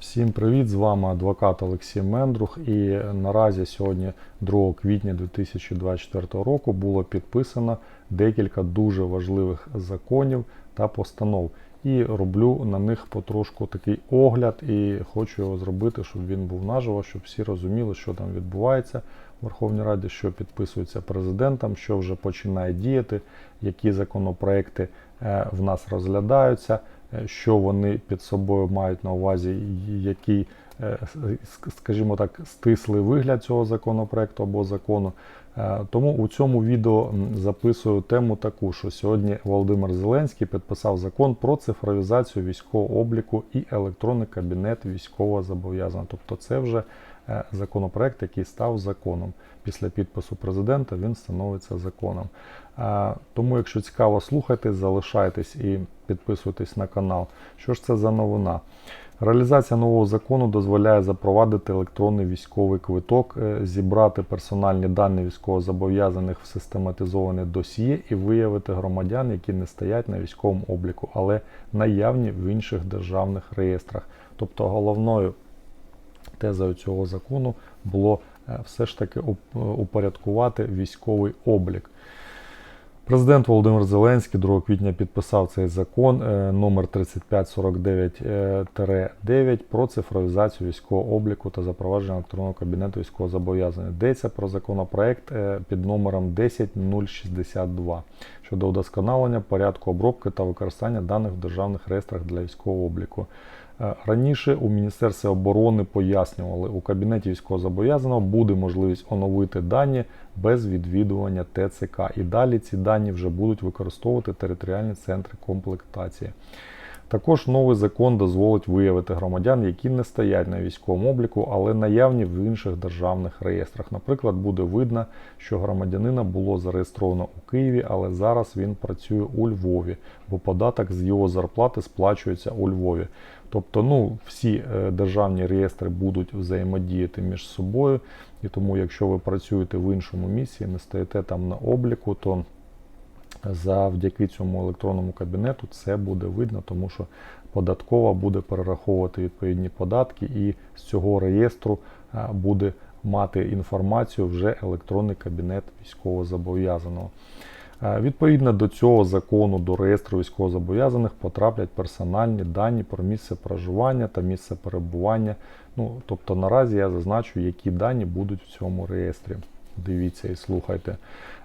Всім привіт! З вами адвокат Олексій Мендрух. І наразі сьогодні, 2 квітня 2024 року, було підписано декілька дуже важливих законів та постанов. І роблю на них потрошку такий огляд, і хочу його зробити, щоб він був наживо, щоб всі розуміли, що там відбувається в Верховній Раді, що підписується президентом, що вже починає діяти, які законопроекти е, в нас розглядаються що вони під собою мають на увазі, який, е, скажімо так, стислий вигляд цього законопроекту або закону. Е, Тому у цьому відео записую тему таку, що сьогодні Володимир Зеленський підписав закон про цифровізацію військового обліку і електронний кабінет військового зобов'язаного. Тобто це вже е, законопроект, який став законом. Pісля підпису президента він становиться законом. Е, Тому, якщо цікаво, слухайте, залишайтесь і підписуйтесь на канал. Що ж це за новина? Реалізація нового закону дозволяє запровадити електронний військовий квиток, е, зібрати персональні дані військовозобов'язаних в систематизоване досьє і виявити громадян, які не стоять на військовому обліку, але наявні в інших державних реєстрах. Тобто головною тезою цього закону було е, все ж таки упорядкувати військовий облік. Президент Володимир Зеленський 2 квітня підписав цей закон е, номер 3549-9 про цифровізацію військового обліку та запровадження електронного кабінету військового зобов'язання. Йдеться про законопроект е, під номером 10062 щодо удосконалення порядку обробки та використання даних в державних реєстрах для військового обліку. Е, Раніше у Міністерстві оборони пояснювали, у кабінеті військовозобов'язаного буде можливість оновити дані без відвідування ТЦК. І далі ці дані вже будуть використовувати територіальні центри комплектації. Також новий закон дозволить виявити громадян, які не стоять на військовому обліку, але наявні в інших державних реєстрах. Наприклад, буде видно, що громадянина було зареєстровано у Києві, але зараз він працює у Львові, бо податок з його зарплати сплачується у Львові. Тобто, ну, всі е, державні реєстри будуть взаємодіяти між собою, і тому, якщо ви працюєте в іншому місці, не стоїте там на обліку, то завдяки цьому електронному кабінету це буде видно, тому що податкова буде перераховувати відповідні податки, і з цього реєстру е, буде мати інформацію вже електронний кабінет військовозобов'язаного. Е, Відповідно до цього закону до реєстру військовозобов'язаних потраплять персональні дані про місце проживання та місце перебування. Ну, тобто наразі я зазначу, які дані будуть в цьому реєстрі. Дивіться і слухайте.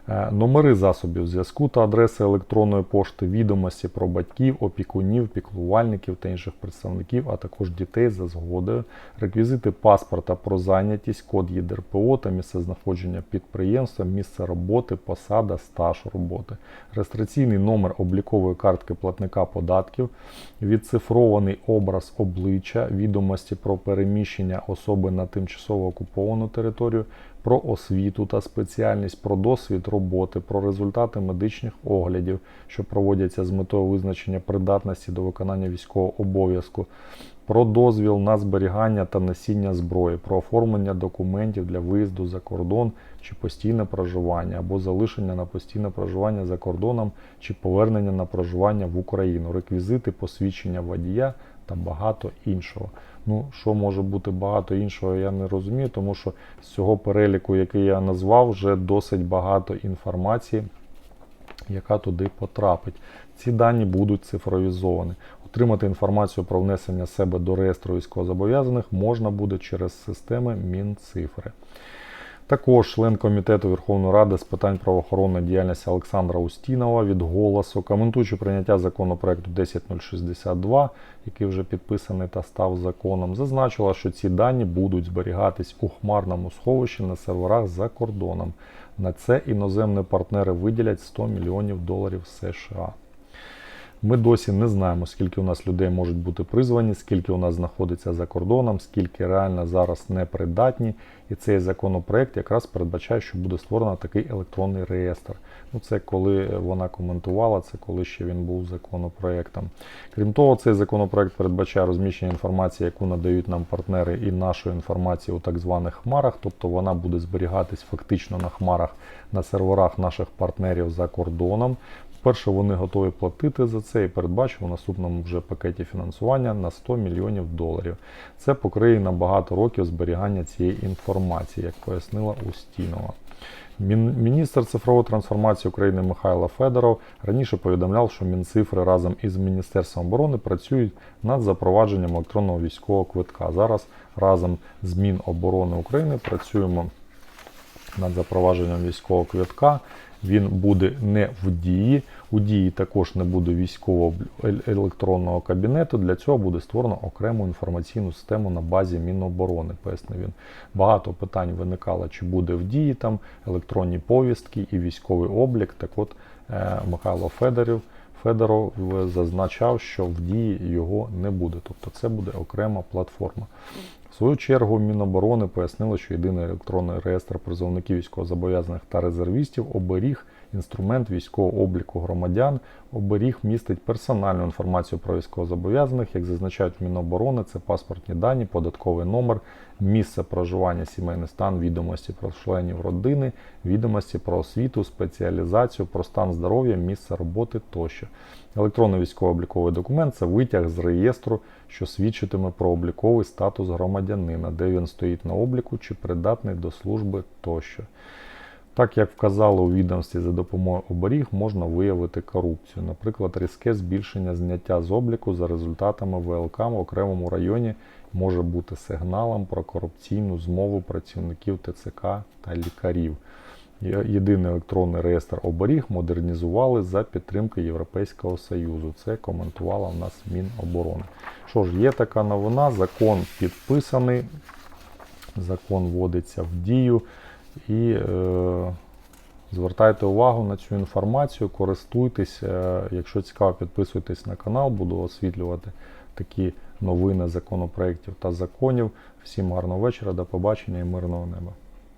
Е, Номери засобів зв'язку та адреси електронної пошти, відомості про батьків, опікунів, піклувальників та інших представників, а також дітей за згодою, реквізити паспорта про зайнятість, код ЄДРПО та місце знаходження підприємства, місце роботи, посада, стаж роботи, реєстраційний номер облікової картки платника податків, відцифрований образ обличчя, відомості про переміщення особи на тимчасово окуповану територію, про освіту та спеціальність, про досвід роботи, про результати медичних оглядів, що проводяться з метою визначення придатності до виконання військового обов'язку, про дозвіл на зберігання та носіння зброї, про оформлення документів для виїзду за кордон чи постійне проживання або залишення на постійне проживання за кордоном чи повернення на проживання в Україну, реквізити посвідчення водія та багато іншого. Ну, що може бути багато іншого, я не розумію, тому що з цього переліку, який я назвав, вже досить багато інформації, яка туди потрапить. Ці дані будуть цифровізовані. Отримати інформацію про внесення себе до реєстру військовозобов'язаних можна буде через системи Мінцифри. Також член комітету Верховної Ради з питань правоохоронної діяльності Олександра Устінова від голосу, коментуючи прийняття законопроекту 10062, який вже підписаний та став законом, зазначила, що ці дані будуть зберігатись у хмарному сховищі на серверах за кордоном. На це іноземні партнери виділять 100 мільйонів доларів США. Ми досі не знаємо, скільки у нас людей можуть бути призвані, скільки у нас знаходиться за кордоном, скільки реально зараз непридатні. І цей законопроект якраз передбачає, що буде створено такий електронний реєстр. Ну, це коли вона коментувала, це коли ще він був законопроектом. Крім того, цей законопроект передбачає розміщення інформації, яку надають нам партнери, і нашої інформації у так званих хмарах, тобто вона буде зберігатись фактично на хмарах на серверах наших партнерів за кордоном. Вперше вони готові платити за це і передбачив у наступному вже пакеті фінансування на 100 мільйонів доларів. Це покриє на багато років зберігання цієї інформації, як пояснила Устінова. Міністр цифрової трансформації України Михайло Федоров раніше повідомляв, що Мінцифри разом із Міністерством оборони працюють над запровадженням електронного військового квитка. Зараз разом з Міноборони України працюємо над запровадженням військового квитка. Він буде не в дії. У дії також не буде військового ел- електронного кабінету. Для цього буде створено окрему інформаційну систему на базі Міноборони, пояснив він. Багато питань виникало, чи буде в дії там електронні повістки і військовий облік. Так от е, Михайло Федорів, Федоров зазначав, що в дії його не буде. Тобто це буде окрема платформа. В свою чергу Міноборони пояснило, що єдиний електронний реєстр призовників військовозобов'язаних та резервістів оберіг інструмент військового обліку громадян. Оберіг містить персональну інформацію про військовозобов'язаних, як зазначають Міноборони, це паспортні дані, податковий номер, місце проживання, сімейний стан, відомості про членів родини, відомості про освіту, спеціалізацію, про стан здоров'я, місце роботи тощо. Електронний військово-обліковий документ це витяг з реєстру, що свідчитиме про обліковий статус громадянина, де він стоїть на обліку чи придатний до служби тощо. Так як вказали у відомстві за допомогою оберіг, можна виявити корупцію. Наприклад, різке збільшення зняття з обліку за результатами ВЛК в окремому районі може бути сигналом про корупційну змову працівників ТЦК та лікарів. Єдиний електронний реєстр оберіг модернізували за підтримки Європейського Союзу. Це коментувала в нас Міноборони. Що ж, є така новина, закон підписаний, закон вводиться в дію. І е, звертайте увагу на цю інформацію, користуйтесь. Якщо цікаво, підписуйтесь на канал, буду освітлювати такі новини законопроєктів та законів. Всім гарного вечора, до побачення і мирного неба.